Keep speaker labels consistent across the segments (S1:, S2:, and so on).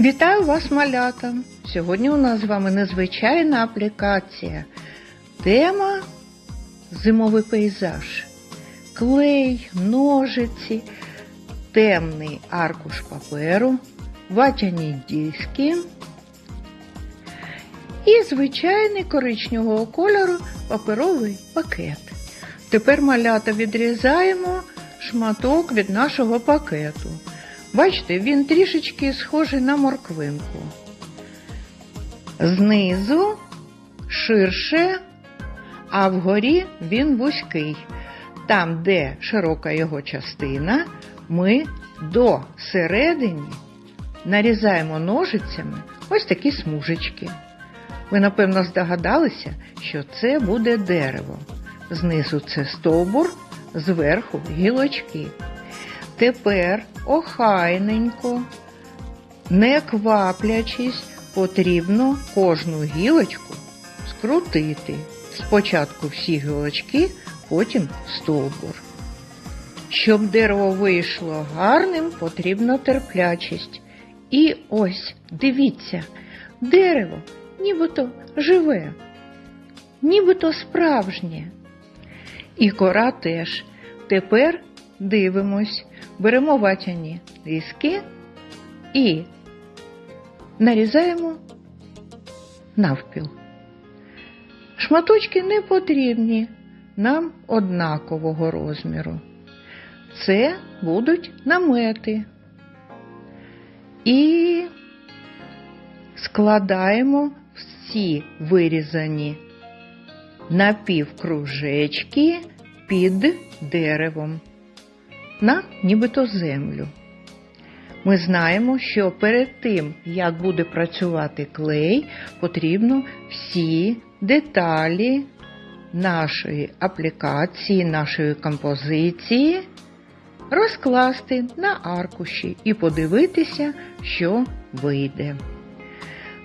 S1: Вітаю вас, малята! Сьогодні у нас з вами незвичайна аплікація. Тема зимовий пейзаж. Клей, ножиці, темний аркуш паперу, ватяні диски і звичайний коричневого кольору паперовий пакет. Тепер малята відрізаємо шматок від нашого пакету. Бачите, він трішечки схожий на морквинку. Знизу ширше, а вгорі він вузький. Там, де широка його частина, ми до середини нарізаємо ножицями ось такі смужечки. Ви, напевно, здогадалися, що це буде дерево. Знизу це стовбур, зверху гілочки. Тепер охайненько, не кваплячись, потрібно кожну гілочку скрутити. Спочатку всі гілочки, потім стовбур. Щоб дерево вийшло гарним, потрібна терплячість. І ось, дивіться, дерево нібито живе, нібито справжнє. І кора теж. Тепер дивимось, беремо ватяні диски і нарізаємо навпіл. Шматочки не потрібні нам однакового розміру. Це будуть намети. І складаємо всі вирізані напівкружечки під деревом на нібито землю. Ми знаємо, що перед тим, як буде працювати клей, потрібно всі деталі нашої аплікації, нашої композиції розкласти на аркуші і подивитися, що вийде.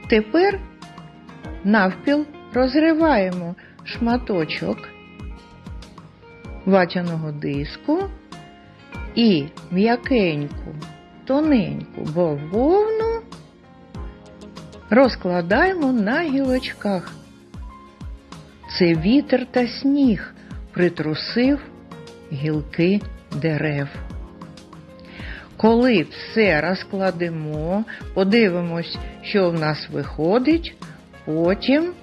S1: Тепер навпіл розриваємо шматочок ватяного диску і м'якеньку, тоненьку бавовну розкладаємо на гілочках. Це вітер та сніг притрусив гілки дерев. Коли все розкладемо, подивимось, що в нас виходить, потім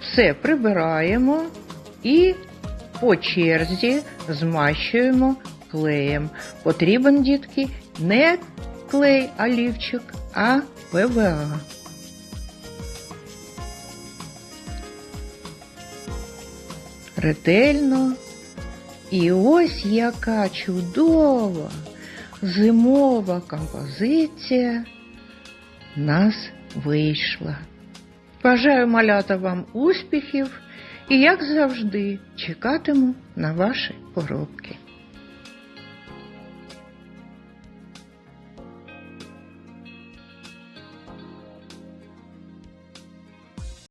S1: все прибираємо і по черзі змащуємо клеєм. Потрібен, дітки, не клей олівчик, а ПВА. Ретельно. І ось яка чудова зимова композиція нас вийшла. Бажаю малята вам успіхів і, як завжди, чекатиму на ваші поробки.